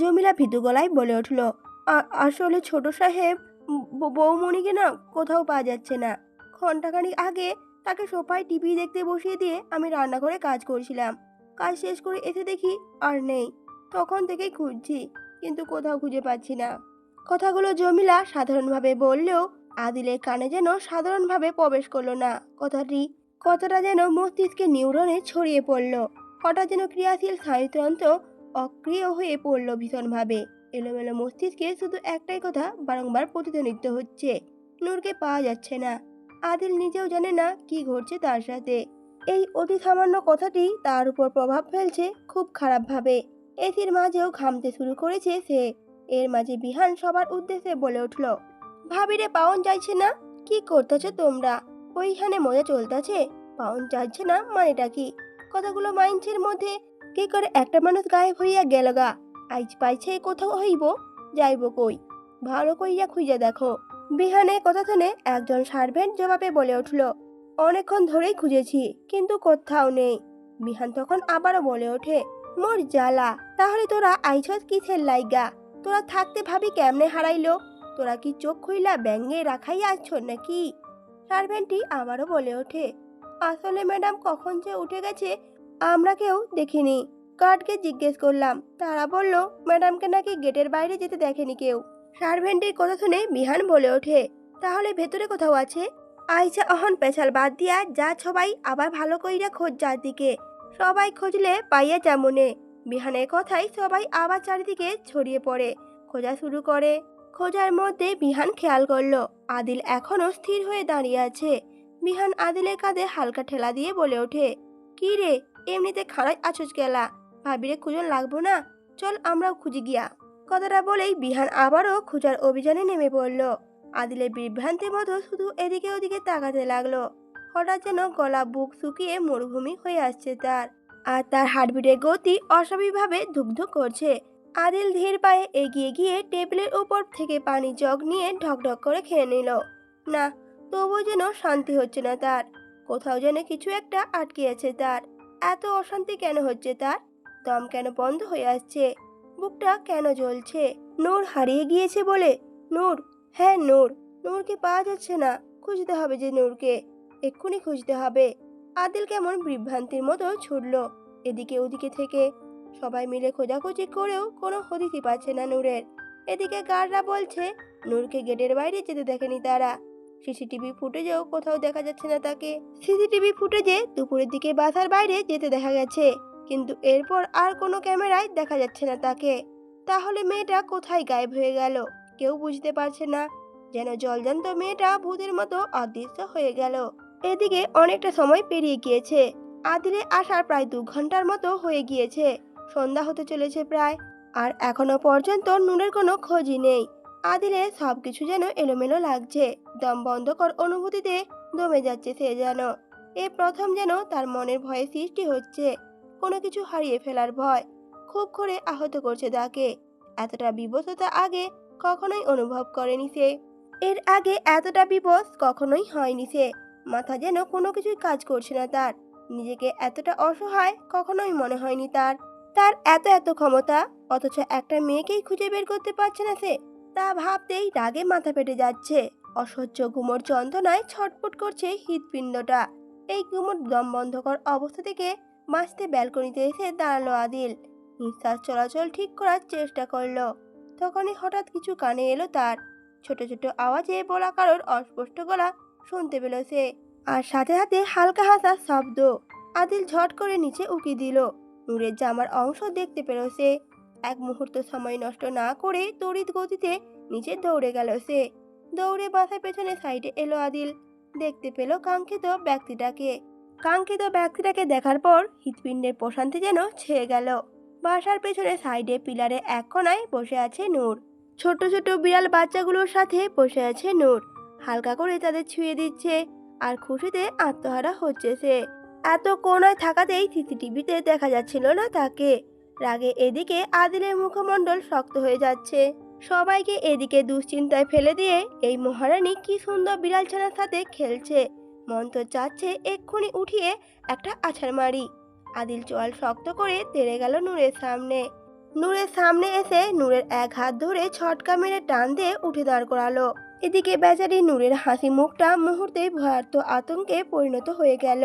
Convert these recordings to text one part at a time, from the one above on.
জমিলা ভীতু গলায় বলে উঠল আসলে ছোট সাহেব বৌমণিকে না কোথাও পাওয়া যাচ্ছে না। ঘন্টাখানিক আগে তাকে সোফায় টিভি দেখতে বসিয়ে দিয়ে আমি রান্নাঘরে কাজ করছিলাম। কাজ শেষ করে এসে দেখি আর নেই। তখন থেকেই খুঁজছি, কিন্তু কোথাও খুঁজে পাচ্ছি না। কথাগুলো জমিলা সাধারণভাবে বললেও আদিলের কানে যেন সাধারণভাবে প্রবেশ করল না। কথাটি, কথাটা যেন মস্তিষ্কে নিউরনে ছড়িয়ে পড়ল। হঠাৎ যেন ক্রিয়াশীল স্নায়ুতন্ত্র অক্রিয় হয়ে পড়ল ভীষণভাবে। এলোমেলো মস্তিষ্কে শুধু একটাই কথা বারংবার প্রতিধ্বনিত হচ্ছে। নূরকে পাওয়া যাচ্ছে না। আদিল নিজেও জানে না কি ঘটছে তার সাথে। এই অতি সামান্য কথাটি তার উপর প্রভাব ফেলছে খুব খারাপভাবে। এসির মাঝেও ঘামতে শুরু করেছে সে। এর মাঝে বিহান সবার উদ্দেশ্যে বলে উঠল, ভাবিরে, পাওন চাইছে না? কি করতেছো তোমরা? ওইখানে মজা চলতেছে? পাওন চাইছে না মানেটা কি? কথাগুলো মাইন্সের মধ্যে কি করে একটা মানুষ গায়েব হইয়া গেল গা? আইজ পাইছে কোথাও হইব? যাইব কই? ভালো কইয়া খুঁজে দেখো। বিহানে কথা শুনে একজন সার্ভেন্ট জবাবে বলে উঠল, অনেকক্ষণ ধরেই খুঁজেছি, কিন্তু কোথাও নেই। বিহান তখন আবারও বলে ওঠে, মোর জ্বালা, তাহলে তোরা আইছস কিসের লাইগা? তোরা থাকতে ভাবি কেমনে হারাইলো? তোরা কি চোখ খুইলা ব্যাঙ্গে রাখাই আছ নাকি? সার্ভেন্টটি আবারও বলে ওঠে, আসলে ম্যাডাম কখন যে উঠে গেছে আমরা কেউ দেখিনি। গার্ডকে জিজ্ঞেস করলাম। তারা বলল, ম্যাডামকে নাকি গেটের বাইরে যেতে দেখেনি কেউ? সার্ভেন্টের কথা শুনে বিহান বলে ওঠে, তাহলে ভেতরে কোথাও আছে? আইসা অহন পেছাল বাদ দিয়া যা সবাই আবার ভালো কইরা খোঁজ যার দিকে। সবাই খুঁজলে পাইয়া যেমনে। বিহানের কথাই সবাই আবার চারিদিকে ছড়িয়ে পড়ে। খোঁজা শুরু করে। খোঁজার মধ্যে বিহান খেয়াল করল, আদিল এখনও স্থির হয়ে দাঁড়িয়ে আছে। বিহান আদিলের কাঁধে হালকা ঠেলা দিয়ে বলে ওঠে, কি রে এমনিতে খাড়াই আছুস গেলা। ভাবিরে খুঁজন লাগবো না। চল আমরাও খুঁজি গিয়া। কথাটা বলেই বিহান আবারও খোঁজার অভিযানে নেমে পড়ল। আদিলের বিভ্রান্তির মতো শুধু এদিকে ওদিকে তাকাতে লাগল। হঠাৎ যেন গলা বুক শুকিয়ে মরুভূমি হয়ে আসছে তার। আর তার হার্টবিটের গতি অস্বাভাবিকভাবে ধুকধুক করছে। আদিল ধীর পায়ে এগিয়ে গিয়ে টেবিলের উপর থেকে পানি জগ নিয়ে ঢকঢক করে খেয়ে নিল। না, তবুও যেন শান্তি হচ্ছে না তার। কোথাও যেন কিছু একটা আটকে আছে তার। এত অশান্তি কেন হচ্ছে তার? দম কেন বন্ধ হয়ে আসছে? বুকটা কেন জ্বলছে? নূর হারিয়ে গিয়েছে বলে? নূর? হ্যাঁ নূর। নূরকে পাওয়া যাচ্ছে না। খুঁজতে হবে যে নূরকে। এক্ষুনি খুঁজতে হবে। আদিল কেমন বিভ্রান্তির মতো ছুটল। এদিকে ওদিকে থেকে সবাই মিলে খোঁজাখুঁজি করেও কোনো হদিসই পাচ্ছে না নূরের। এদিকে গার্ডরা বলছে, নূরকে গেটের বাইরে যেতে দেখেনি তারা। সিসিটিভি ফুটেজেও কোথাও দেখা যাচ্ছে না তাকে। সিসিটিভি ফুটেজে দুপুরের দিকে বাসার বাইরে যেতে দেখা গেছে, কিন্তু এরপর আর কোনো ক্যামেরায় দেখা যাচ্ছে না তাকে। তাহলে মেয়েটা কোথায় গায়েব হয়ে গেল? কেউ বুঝতে পারছে না, যেন জলজান্ত মেয়েটা ভূতের মতো অদৃশ্য হয়ে গেল। এদিকে অনেকটা সময় পেরিয়ে গিয়েছে, আদিলে আসার প্রায় দু ঘণ্টার মতো হয়ে গিয়েছে, সন্ধ্যা হতে চলেছে প্রায়, আর এখনও পর্যন্ত নুনের কোনো খোঁজই নেই। আদিলে সবকিছু যেন এলোমেলো লাগছে। দম বন্ধকর অনুভূতিতে দমে যাচ্ছে সে যেন। এ প্রথম যেন তার মনের ভয়ে সৃষ্টি হচ্ছে, কোনো কিছু হারিয়ে ফেলার ভয়। খুব করে আহত করছে তাকে। এতটা বিবশতা আগে কখনোই অনুভব করেনি সে। এর আগে এতটা বিবশ কখনোই হয়নি সে। মাথা যেন কোনো কিছুই কাজ করছে না তার। নিজেকে এতটা অসহায় কখনোই মনে হয়নি তার। তার এত এত ক্ষমতা, অথচ একটা মেয়েকেই খুঁজে বের করতে পারছে না সে। তা ভাবতেই রাগে মাথা ফেটে যাচ্ছে। অসহ্য ঘুমোর যন্ত্রণায় ছটফট করছে হৃৎপিণ্ডটা। এই ঘুমোর দম বন্ধকর অবস্থা থেকে বাঁচতে ব্যালকনিতে এসে দাঁড়াল আদিল। নিঃশ্বাস চলাচল ঠিক করার চেষ্টা করল। তখনই হঠাৎ কিছু কানে এলো তার। ছোট ছোট আওয়াজে বলা কারোর অস্পষ্ট গলা শুনতে পেল সে। আর সাথে সাথে হালকা হাসার শব্দ। আদিল ঝট করে নিচে উকি দিল। নূরের জামার অংশ দেখতে পেল সে। এক মুহূর্ত সময় নষ্ট না করে তড়িৎ গতিতে নিচে দৌড়ে গেল সে। দৌড়ে বাসার পেছনে সাইডে এলো আদিল। দেখতে পেল কাঙ্ক্ষিত ব্যক্তিটাকে। কাঙ্ক্ষিত ব্যক্তিটাকে দেখার পর হৃৎপিণ্ডের প্রশান্তি যেন ছেয়ে গেল। বাসার পেছনে সাইডে পিলারে এক কোনায় বসে আছে নূর। ছোট ছোট বিড়াল বাচ্চাগুলোর সাথে বসে আছে নূর। হালকা করে তাদের ছুঁয়ে দিচ্ছে আর খুশিতে আত্মহারা হচ্ছে সে। এত কোনায় থাকাতেই সিসিটিভিতে দেখা যাচ্ছিল না তাকে। রাগে এদিকে আদিলের মুখমণ্ডল শক্ত হয়ে যাচ্ছে। সবাইকে এদিকে দুশ্চিন্তায় ফেলে দিয়ে এই মহারানী কি সুন্দর বিড়াল ছানার সাথে খেলছে। মন তো চাচ্ছে এক্ষুনি উঠিয়ে একটা আছাড় মারি। আদিল চোয়াল শক্ত করে তেড়ে গেল নূরের সামনে। নূরের সামনে এসে নূরের এক হাত ধরে ছটকা মেরে টান দিয়ে উঠে দাঁড় করালো। এদিকে বেচারি নূরের হাসি মুখটা মুহূর্তে ভয়ার্থ আতঙ্কে পরিণত হয়ে গেল।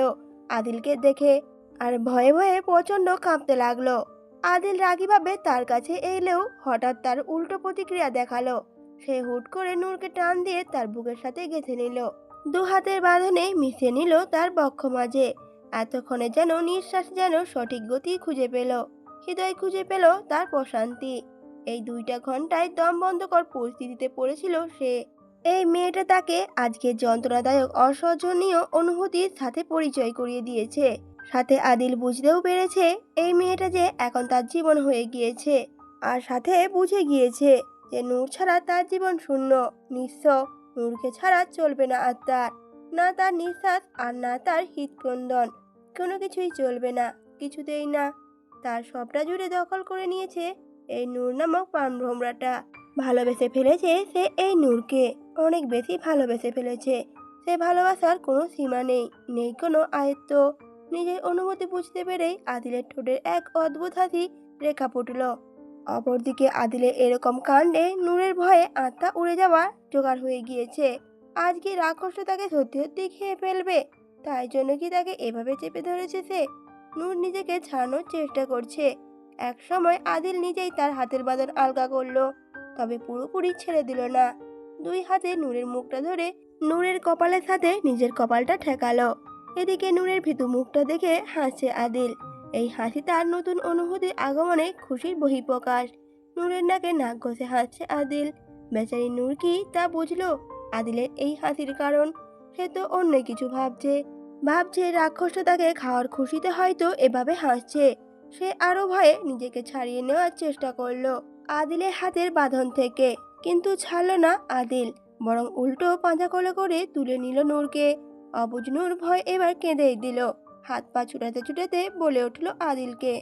আদিলকে দেখে আর ভয়ে ভয়ে প্রচণ্ড কাঁপতে লাগল। আদিল রাগিভাবে তার কাছে এলেও হঠাৎ তার উল্টো প্রতিক্রিয়া দেখাল। সে হুট করে নূরকে টান দিয়ে তার বুকের সাথে গেঁথে নিল। দু হাতের বাঁধনে মিশে নিল তার বক্ষ মাঝে। এতক্ষণে যেন নিঃশ্বাস যেন সঠিক গতি খুঁজে পেল। হৃদয় খুঁজে পেল তার প্রশান্তি। এই দুইটা ঘন্টায় দম বন্ধকর পরিস্থিতিতে পড়েছিল সে। এই মেয়েটা তাকে আজকে যন্ত্রণাদায়ক অসহ্যনীয় অনুভূতির সাথে পরিচয় করিয়ে দিয়েছে। সাথে আদিল বুঝতেও পেরেছে এই মেয়েটা যে এখন তার জীবন হয়ে গিয়েছে আর সাথে বুঝে গিয়েছে যে নূর ছাড়া তার জীবন শূন্য। নিঃস্ব, নূরকে ছাড়া চলবে না আর তার না তার নিঃশ্বাস আর না তার হৃদস্পন্দন কোনো কিছুই চলবে না, কিছুতেই না। তার সবটা জুড়ে দখল করে নিয়েছে এই নূর নামক প্রাণভ্রমরাটা ভালোবেসে ফেলেছে সে এই নূরকে। অনেক বেশি ভালোবেসে ফেলেছে। সে ভালোবাসার কোনো সীমা নেই নেই কোনো আয়ত্ত। নিজের অনুভূতি বুঝতে পেরেই আদিলের ঠোঁটের এক অদ্ভুত হাসি রেখা ফুটল। অপরদিকে আদিলের এরকম কাণ্ডে নূরের ভয়ে আত্মা উড়ে যাওয়া জোগাড় হয়ে গিয়েছে। আজকে রাক্ষস তাকে সত্যি সত্যি খেয়ে ফেলবে? তাই জন্য কি তাকে এভাবে চেপে ধরেছে সে? নূর নিজেকে ছাড়ানোর চেষ্টা করছে। এক সময় আদিল নিজেই তার হাতের বাঁধন আলগা করল। তবে পুরোপুরি ছেড়ে দিল না। দুই হাতে নূরের মুখটা ধরে নূরের কপালের সাথে নিজের কপালটা ঠেকালো। এদিকে নূরের ভীতু মুখটা দেখে হাসছে আদিল। এই হাসি তার নতুন অনুভূতির আগমনে খুশির বহিঃপ্রকাশ। নূরের নাকে নাক ঘষে হাসছে আদিল। বেচারি নূর কি তা বুঝলো? আদিলের এই হাসির কারণ? সে তো অন্য কিছু ভাবছে। ভাবছে রাক্ষসটা তাকে খাওয়ার খুশিতে হয়তো এভাবে হাসছে। সে আরও ভয়ে নিজেকে ছাড়িয়ে নেওয়ার চেষ্টা করল। আদিলের হাতের বাঁধন থেকে, কিন্তু ছাড়লো না আদিল, বরং উল্টো পাঁজা কোলে করে তুলে নিল নূরকে। অবুজ নূর ভয় এবার কেঁদেই দিল, হাত পা ছুটাতে ছুটাতে বলে উঠল আদিলকে,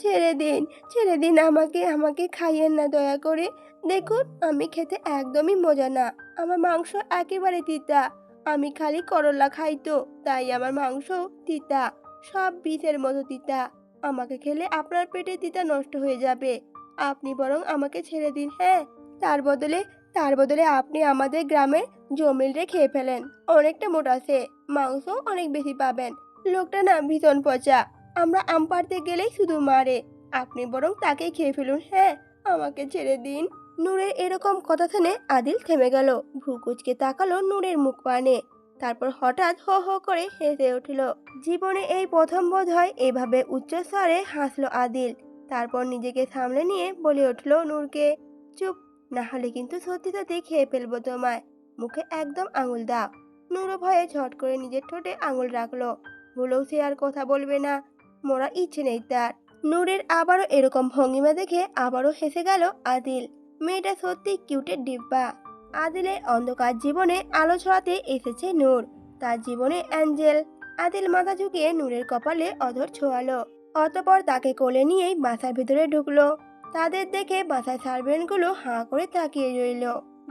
ছেড়ে দিন ছেড়ে দিন আমাকে আমাকে খাইয়েন না দয়া করে। দেখুন, আমি খেতে একদমই মজা না, আমার মাংস একেবারে তিতা, আমি খালি করলা খাই তো, তাই আমার মাংস তিতা, সব বিষের মতো তিতা, আমাকে খেলে আপনার পেটে তিতা নষ্ট হয়ে যাবে। আপনি বরং আমাকে ছেড়ে দিন হ্যাঁ? তার বদলে তার বদলে আপনি আমাদের গ্রামের জমিলরে খেয়ে ফেলেন। অনেকটা মোটা সে মাংস অনেক বেশি পাবেন। লোকটা না ভীষণ পচা। আমরা আম পাড়তে গেলেই শুধু মারে। আপনি বরং তাকেই খেয়ে ফেলুন হ্যাঁ? আমাকে ছেড়ে দিন। নূরের এরকম কথা শুনে আদিল থেমে গেল। ভ্রুকুচকে তাকালো নূরের মুখ পানে। তারপর হঠাৎ হো হো করে হেসে উঠল, জীবনে এই প্রথম বোধ হয় এভাবে উচ্চস্বরে হাসলো আদিল। তারপর নিজেকে সামলে নিয়ে বলে উঠল, নূরকে, চুপ। না হলে কিন্তু সত্যি সত্যি খেয়ে ফেলব তোমায়। মুখে একদম আঙুল দাও। নূরও ভয়ে ঝট করে নিজের ঠোঁটে আঙুল রাখল। ভুলেও সে আর কথা বলবে না। মোরা ইচ্ছে নেই তার। নূরের আবারও এরকম ভঙ্গিমা দেখে আবারও হেসে গেল আদিল। মেয়েটা সত্যি কিউটের ডিব্বা। আদিলের অন্ধকার জীবনে আলো ছড়াতে এসেছে নূর। তার জীবনে অ্যাঞ্জেল। আদিল মাথা ঝুঁকিয়ে নূরের কপালে অধর ছোঁয়ালো। অতপর তাকে কোলে নিয়েই বাসার ভিতরে ঢুকলো। তাদের দেখে বাসার সার্ভেন্টগুলো হাঁ করে তাকিয়ে রইল,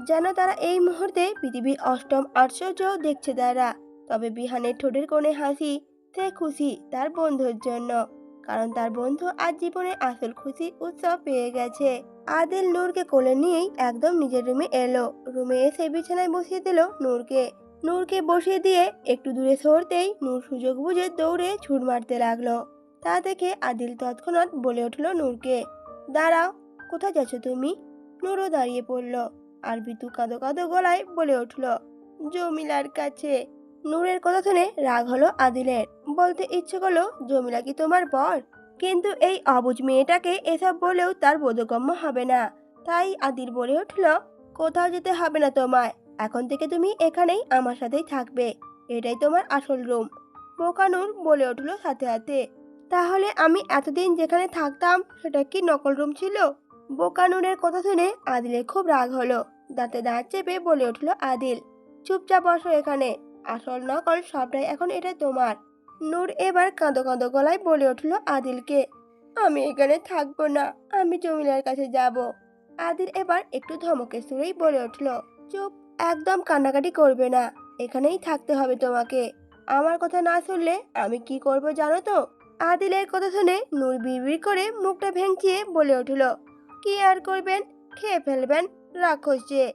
যেন তারা এই মুহূর্তে পৃথিবীর অষ্টম আশ্চর্য দেখছে তারা। তবে বিহানের ঠোঁটের কোণে হাসি, সে খুশি তার বন্ধুর জন্য, কারণ তার বন্ধু আজ জীবনে আসল খুশি উৎসব পেয়ে গেছে। আদিল নূরকে কোলে নিয়েই একদম নিজের রুমে এলো। রুমে এসে বিছানায় বসিয়ে দিল নূরকে। নূরকে বসিয়ে দিয়ে একটু দূরে সরতেই নূর সুযোগ বুঝে দৌড়ে ছুট মারতে লাগল। তা দেখে আদিল তৎক্ষণাৎ বলে উঠল, নূরকে, দাঁড়াও, কোথায় যাচ্ছ তুমি? নূরও দাঁড়িয়ে পড়ল। আর বিতু কাঁদো কাঁদো গলায় বলে উঠল, জমিলার কাছে। নূরের কথা শুনে রাগ হলো আদিলের। বলতে ইচ্ছে করল, জমিলা কি তোমার বর? কিন্তু এই অবুজ মেয়েটাকে এসব বলেও তার বোধগম্য হবে না। তাই আদিল বলে উঠল, কোথাও যেতে হবে না তোমায়। এখন থেকে তুমি এখানেই আমার সাথেই থাকবে। এটাই তোমার আসল রুম। বোকানুর বলে উঠল সাথে সাথে। তাহলে আমি এতদিন যেখানে থাকতাম, সেটা কি নকল রুম ছিল? বোকানুরের কথা শুনে আদিলের খুব রাগ হলো। দাঁতে দাঁত চেপে বলে উঠল, আদিল, চুপচাপ বসো এখানে। আসল নকল সবটাই এখন এটা তোমার। নূর এবার কাঁদো কাঁদো গলায় বলে উঠল আদিলকে, আমি এখানে থাকব না, আমি জমিলার কাছে যাব। আদিল এবার একটু ধমকে সুরেই বলে উঠল, চুপ, একদম কান্নাকাটি করবে না। এখানেই থাকতে হবে তোমাকে। আমার কথা না শুনলে আমি কি করব জানো তো? আদিলের কথা শুনে নূর বিড়বিড় করে মুখটা ভেঙচিয়ে বলে উঠল, কি আর করবেন? খেয়ে ফেলবেন, রাক্ষস যে।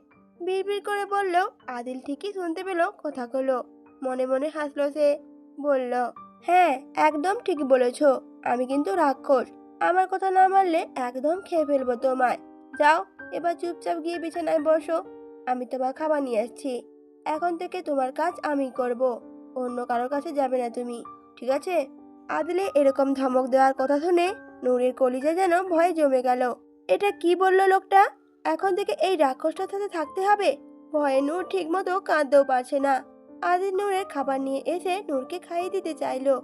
বিড়বিড় করে বললেও আদিল ঠিকই শুনতে পেল কথাগুলো মনে মনে হাসলো সে, বলল হ্যাঁ একদম ঠিক বলেছ, আমি কিন্তু রাক্ষস। আমার কথা না মানলে একদম খেয়ে ফেলব তোমায়। যাও, এবার চুপচাপ গিয়ে বিছানায় বসো, আমি তোমার খাবার নিয়ে আসছি। এখন থেকে তোমার কাজ আমি করব, অন্য কারোর কাছে যাবে না তুমি, ঠিক আছে? আদিলে এরকম ধমক দেওয়ার কথা শুনে নূরের কলিজা যেন ভয়ে জমে গেল। এটা কি বলল লোকটা? এখন থেকে এই রাক্ষসটার সাথে থাকতে হবে? ভয়ে নূর ঠিকমতো কাঁদতেও পারছে না। আদিল নূরের খাবার নিয়ে এসে নূরকে খাইয়ে দিতে চাইলো।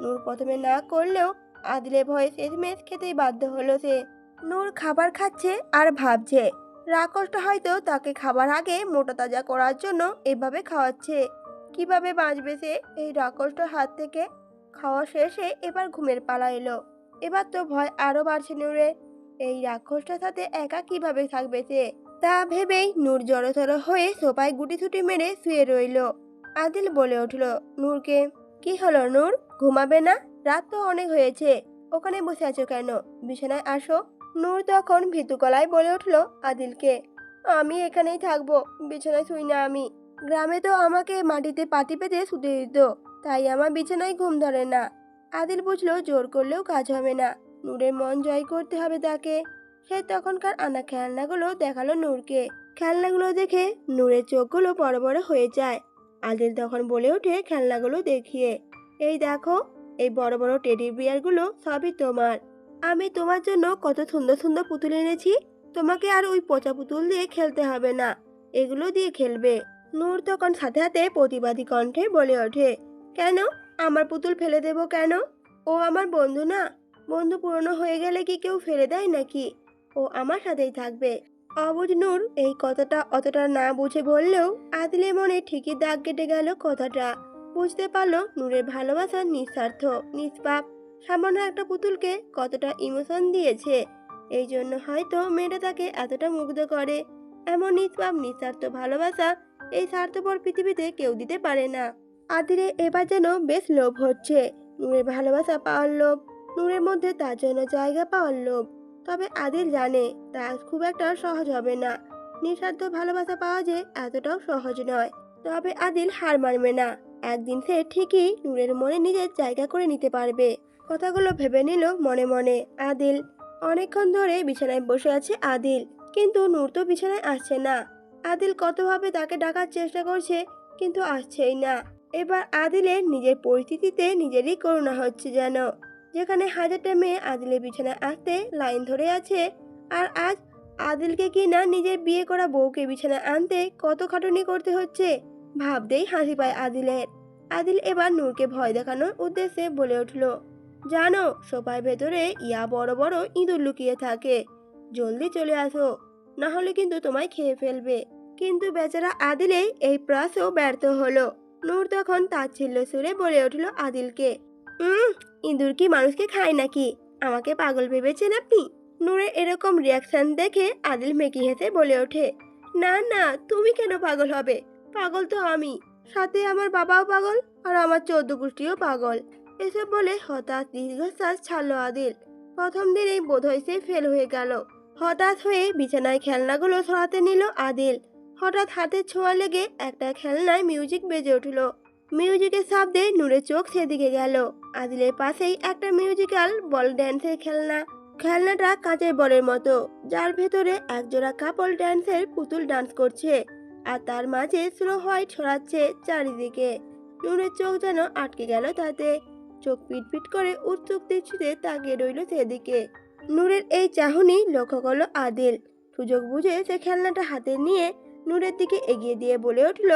নূর প্রথমে না করলেও আদিলে ভয়ে শেষমেশ খেতেই বাধ্য হলো সে। নূর খাবার খাচ্ছে আর ভাবছে, রাক্ষসটা হয়তো তাকে খাবার আগে মোটা তাজা করার জন্য এভাবে খাওয়াচ্ছে। কীভাবে বাঁচবে সে এই রাক্ষসটার হাত থেকে? খাওয়া শেষে এবার ঘুমের পালা এলো। এবার তো ভয় আরও বাড়ছে নূরে। এই রাক্ষসটার সাথে একা কীভাবে থাকবে সে? তা ভেবেই নূর জড়সড় হয়ে সোপায় গুটি ছুটি মেরে শুয়ে রইল। আদিল বলে উঠল, নূরকে, কি হলো নূর? ঘুমাবে না? রাত তো অনেক হয়েছে। ওখানে বসে আছো কেন? বিছানায় আসো। নূর তখন ভীতু গলায় বলে উঠল, আদিলকে, আমি এখানেই থাকব। বিছানায় শুই না আমি। গ্রামে তো আমাকে মাটিতে পাটি পেতে শুতে দিত। তাই আমার বিছানায় ঘুম ধরে না। আদিল বুঝলো জোর করলেও কাজ হবে না। নূরের মন জয় করতে হবে তাকে। সে তখনকার আনা খেলনাগুলো দেখাল নূরকে। খেলনাগুলো দেখে নূরের চোখগুলো বড় বড় হয়ে যায়। আদিল তখন বলে ওঠে খেলনাগুলো দেখিয়ে, এই দেখো, এই বড় বড় টেডি বিয়ারগুলো সবই তোমার। আমি তোমার জন্য কত সুন্দর সুন্দর পুতুল এনেছি, তোমাকে আর ওই পচা পুতুল দিয়ে খেলতে হবে না। এগুলো দিয়ে খেলবে। নূর তখন সাথে সাথে প্রতিবাদী কণ্ঠে বলে ওঠে কেন? আমার পুতুল ফেলে দেব কেন? ও আমার বন্ধু না। বন্ধু পুরনো হয়ে গেলে কি কেউ ফেলে দেয় নাকি? ও আমার সাথেই থাকবে। অবুজ নূর এই কথাটা অতটা না বুঝে বললেও আদিলের মনে ঠিকই দাগ কেটে গেল কথাটা। বুঝতে পারল নূরের ভালোবাসা নিঃস্বার্থ, নিষ্পাপ। সামান্য একটা পুতুলকে কতটা ইমোশন দিয়েছে। এই জন্য হয়তো মেয়েটা তাকে এতটা মুগ্ধ করে। এমন নিষ্পাপ, নিঃস্বার্থ ভালোবাসা এই স্বার্থপর পৃথিবীতে কেউ দিতে পারে না। আদিরে এবার যেন বেশ লোভ হচ্ছে। নূরের ভালোবাসা পাওয়ার লোভ, নূরের মধ্যে তার জন্য জায়গা পাওয়ার লোভ। তবে আদিল জানে তা খুব একটা সহজ হবে না। নিঃস্বার্থ ভালোবাসা পাওয়া যে এতটাও সহজ নয়। তবে আদিল হার মানবে না। একদিন সে ঠিকই নূরের মনে নিজের জায়গা করে নিতে পারবে। কথাগুলো ভেবে নিল মনে মনে আদিল। অনেকক্ষণ ধরে বিছানায় বসে আছে আদিল। কিন্তু নূর তো বিছানায় আসছে না। আদিল কতভাবে তাকে ডাকার চেষ্টা করছে, কিন্তু আসছেই না। এবার আদিলের নিজের পরিস্থিতিতে নিজেরই করুণা হচ্ছে যেন। যেখানে হাজারটা মেয়ে আদিলের বিছানায় আসতে লাইন ধরে আছে, আর আজ আদিলকে কি না নিজের বিয়ে করা বউকে বিছানায় আনতে কত খাটুনি করতে হচ্ছে, ভাবতেই হাসি পায় আদিলের। আদিল এবার নূরকে ভয় দেখানোর উদ্দেশ্যে বলে উঠল, জানো, সোফার ভেতরে ইয়া বড় বড় ইঁদুর লুকিয়ে থাকে। জলদি চলে আসো, না হলে কিন্তু তোমায় খেয়ে ফেলবে। কিন্তু বেচারা আদিলে এই প্রাসও ব্যর্থ হলো। নূর তখন তাচ্ছিল্য সুরে বলে উঠল আদিলকে। উম, ইঁদুর কি মানুষকে খায় নাকি? আমাকে পাগল ভেবেছেন আপনি? নূরের এরকম রিয়াকশন দেখে আদিল মেকি হেসে বলে ওঠে, না না, তুমি কেন পাগল হবে? পাগল তো আমি। সাথে আমার বাবাও পাগল আর আমার চৌদ্দ গোষ্ঠীও পাগল। এসব বলে হঠাৎ দীর্ঘশ্বাস ছাড়লো আদিল। প্রথম দিনেই বোধহয় সে ফেল হয়ে গেল। হঠাৎ হয়ে বিছানায় খেলনাগুলো সরাতে নিল আদিল। হঠাৎ হাতে ছোঁয়া লেগে একটা খেলনায় মিউজিক বেজে উঠল। মিউজিকের শব্দে নূরের চোখ সেদিকে গেল। আদিলের পাশেই একটা মিউজিক্যাল বল ড্যান্সের খেলনা। খেলনাটা কাঁচের বলের মতো, যার ভেতরে একজোড়া কাপল ড্যান্সের পুতুল ডান্স করছে আর তার মাঝে স্লো হোয়াইট ছড়াচ্ছে চারিদিকে। নূরের চোখ যেন আটকে গেল তাতে। চোখ পিটপিট করে উৎসুক দৃষ্টিতে তাকিয়ে রইল সেদিকে। নূরের এই চাহনি লক্ষ্য করল আদিল। সুযোগ বুঝে সে খেলনাটা হাতে নিয়ে নূরের দিকে এগিয়ে দিয়ে বলে উঠল,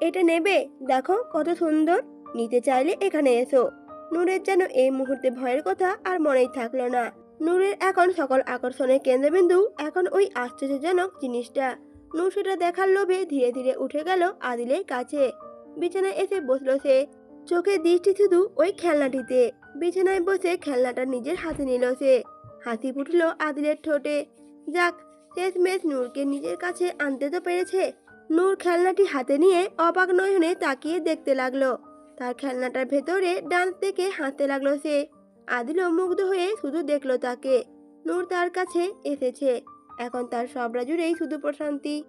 এটা নেবে? দেখো কত সুন্দর। নিতে চাইলে এখানে এসো। নূরের যেন এই মুহূর্তে ভয়ের কথা আর মনেই থাকল না। নূরের এখন সকল আকর্ষণের কেন্দ্রবিন্দু, এখন ওই আশ্চর্যজনক জিনিসটা। নূর সেটা দেখার লোভে ধীরে ধীরে উঠে গেল আদিলের কাছে। বিছানায় এসে বসল সে। চোখের দৃষ্টি শুধু ওই খেলনাটিতে। বিছানায় বসে খেলনাটা নিজের হাতে নিল সে। হাসি ফুটল আদিলের ঠোঁটে। যাক শেষমেশ নূরকে নিজের কাছে আনতে তো পেরেছে। নূর খেলনাটি হাতে নিয়ে অবাক নয়নে তাকিয়ে দেখতে লাগল। তার খেলনাটার ভেতরে ডান্স দেখে হাঁটতে লাগল সে। আদিলও মুগ্ধ হয়ে শুধু দেখল তাকে। নূর তার কাছে এসেছে। এখন তার সবরা জুড়েই শুধু প্রশান্তি।